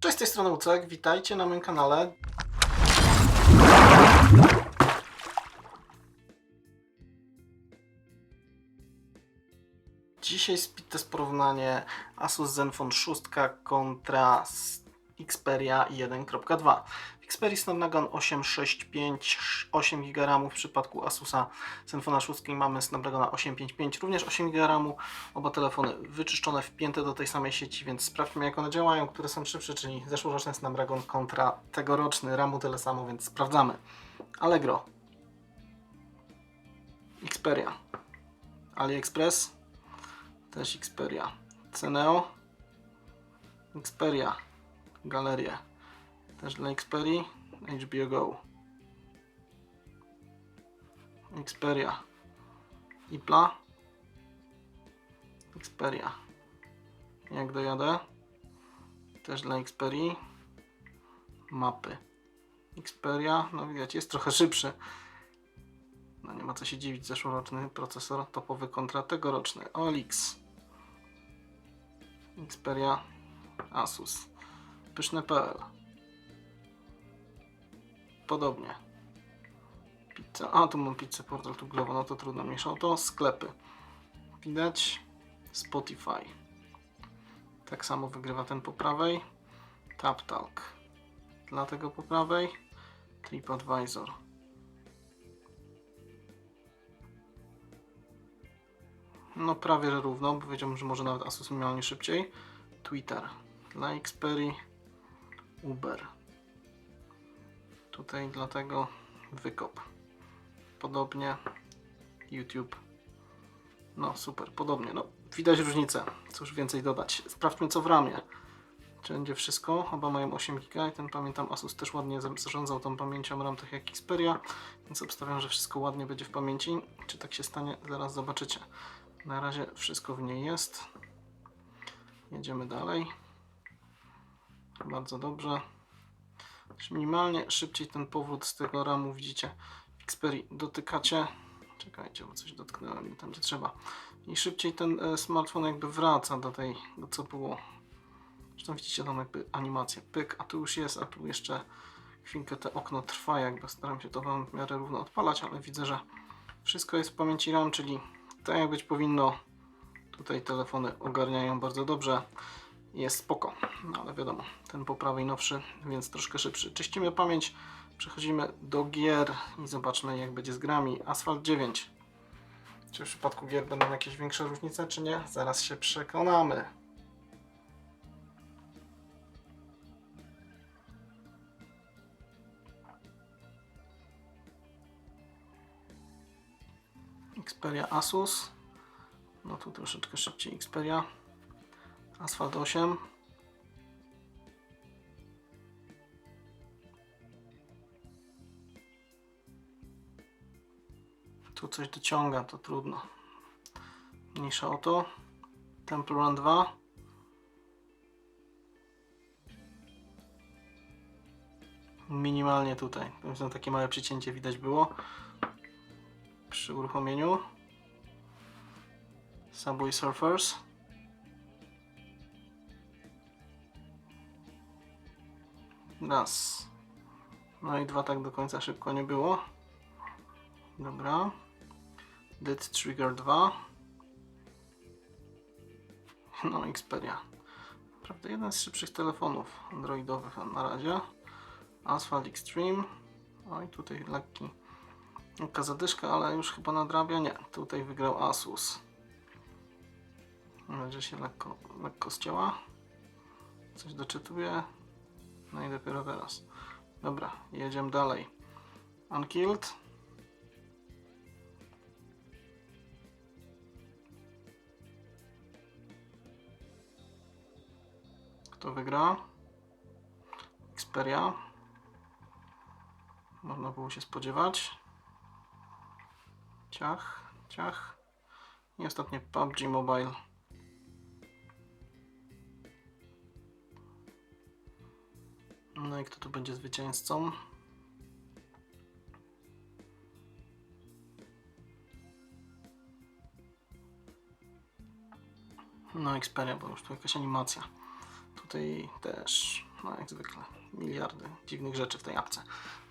Cześć, z tej strony Ucek, witajcie na moim kanale. Dzisiaj speed test porównanie Asus Zenfone 6 kontra Xperia 1.2. Xperia Snapdragon 865 8 GB w przypadku Asusa Zenfona 6 mamy Snapdragona 855, również 8 GB. Oba telefony wyczyszczone, wpięte do tej samej sieci, więc sprawdźmy jak one działają, które są szybsze, czyli zeszłoroczny Snapdragon kontra tegoroczny, RAMu tyle samo, więc sprawdzamy. Allegro, Xperia, AliExpress, też Xperia, Ceneo, Xperia, Galerie, też dla Xperii, HBO Go, Xperia, Ipla, Xperia. Jak dojadę? Też dla Xperii. Mapy. Xperia, no widać, jest trochę szybszy. No nie ma co się dziwić, zeszłoroczny procesor topowy kontra tegoroczny. OLX. Xperia Asus. Pyszne.pl Podobnie. Pizza. A, tu mam pizzę portal tu Glovo, no to trudno mniejsza o to. Sklepy. Widać Spotify. Tak samo wygrywa ten po prawej. TapTalk. Dlatego po prawej TripAdvisor. No prawie że równo, bo wiedziałbym, że może nawet Asus minimalnie szybciej. Twitter. Dla Xperii Uber. Tutaj dlatego wykop. Podobnie YouTube. No super, podobnie. No, widać różnicę. Cóż więcej dodać. Sprawdźmy co w ramie. Czy będzie wszystko? Oba mają 8 GB i ten pamiętam Asus też ładnie za- zarządzał tą pamięcią RAM tak jak Xperia, więc obstawiam, że wszystko ładnie będzie w pamięci. Czy tak się stanie? Zaraz zobaczycie. Na razie wszystko w niej jest. Jedziemy dalej. Bardzo dobrze. Minimalnie szybciej ten powrót z tego RAMu widzicie. W Xperii dotykacie. Czekajcie, bo coś dotknąłem tam gdzie trzeba. I szybciej ten e, smartfon jakby wraca do tej, do co było. Zresztą widzicie tam jakby animację. Pyk, a tu już jest, a tu jeszcze chwilkę te okno trwa, jakby staram się to wam w miarę równo odpalać, ale widzę, że wszystko jest w pamięci RAM, czyli tak jak być powinno. Tutaj telefony ogarniają bardzo dobrze. Jest spoko, no ale wiadomo, ten po prawej nowszy, więc troszkę szybszy. Czyścimy pamięć, przechodzimy do gier i zobaczmy jak będzie z grami. Asphalt 9. Czy w przypadku gier będą jakieś większe różnice, czy nie? Zaraz się przekonamy. Xperia Asus. No tu troszeczkę szybciej Xperia. Asphalt 8. Tu coś dociąga, to trudno. Mniejsza o to. Temple Run 2. Minimalnie tutaj. Tam takie małe przycięcie widać było przy uruchomieniu. Subway Surfers. Raz. No i dwa tak do końca szybko nie było. Dobra. Dead Trigger 2. No, Xperia. Naprawdę jeden z szybszych telefonów androidowych na razie. Asphalt Extreme. O i tutaj lekki, lekka zadyszka, ale już chyba nadrabia. Nie, tutaj wygrał Asus. Mam się lekko, lekko ścięła. Coś doczytuję. No i dopiero teraz. Dobra, jedziemy dalej. Unkilled. Kto wygra? Xperia. Można było się spodziewać. Ciach, ciach. I ostatnie PUBG Mobile. No i kto tu będzie zwycięzcą? No Xperia, bo już tu jakaś animacja. Tutaj też No jak zwykle, miliardy dziwnych rzeczy w tej apce.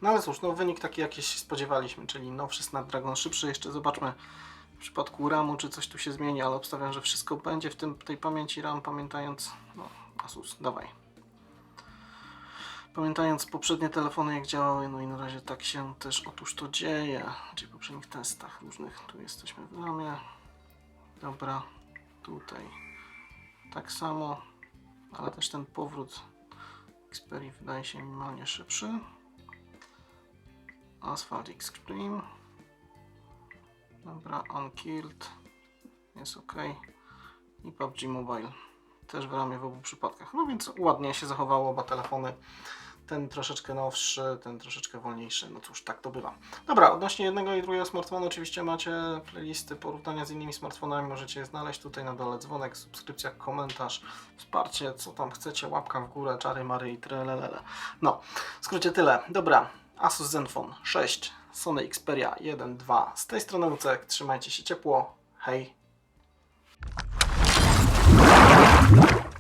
No ale cóż, no wynik taki jakiś spodziewaliśmy, czyli nowszy Snapdragon szybszy. Jeszcze zobaczmy w przypadku RAMu, czy coś tu się zmieni, ale obstawiam, że wszystko będzie w tym, tej pamięci RAM, pamiętając, no Asus, dawaj. Pamiętając poprzednie telefony jak działały, no i na razie tak się też otóż to dzieje, czyli w poprzednich testach różnych, tu jesteśmy w ramie, dobra, tutaj tak samo, ale też ten powrót Xperia wydaje się minimalnie szybszy. Asphalt Extreme. Dobra, Unkilled. Jest ok. I PUBG Mobile. Też w ramie w obu przypadkach. No więc ładnie się zachowało oba telefony. Ten troszeczkę nowszy, ten troszeczkę wolniejszy. No cóż, tak to bywa. Dobra, odnośnie jednego i drugiego smartfonu oczywiście macie playlisty porównania z innymi smartfonami. Możecie je znaleźć tutaj na dole. Dzwonek, subskrypcja, komentarz, wsparcie, co tam chcecie, łapka w górę, czary, mary i trelelele. No, w skrócie tyle. Dobra, Asus Zenfone 6, Sony Xperia 1, 2. Z tej strony Lucek, trzymajcie się ciepło. Hej! Thank you.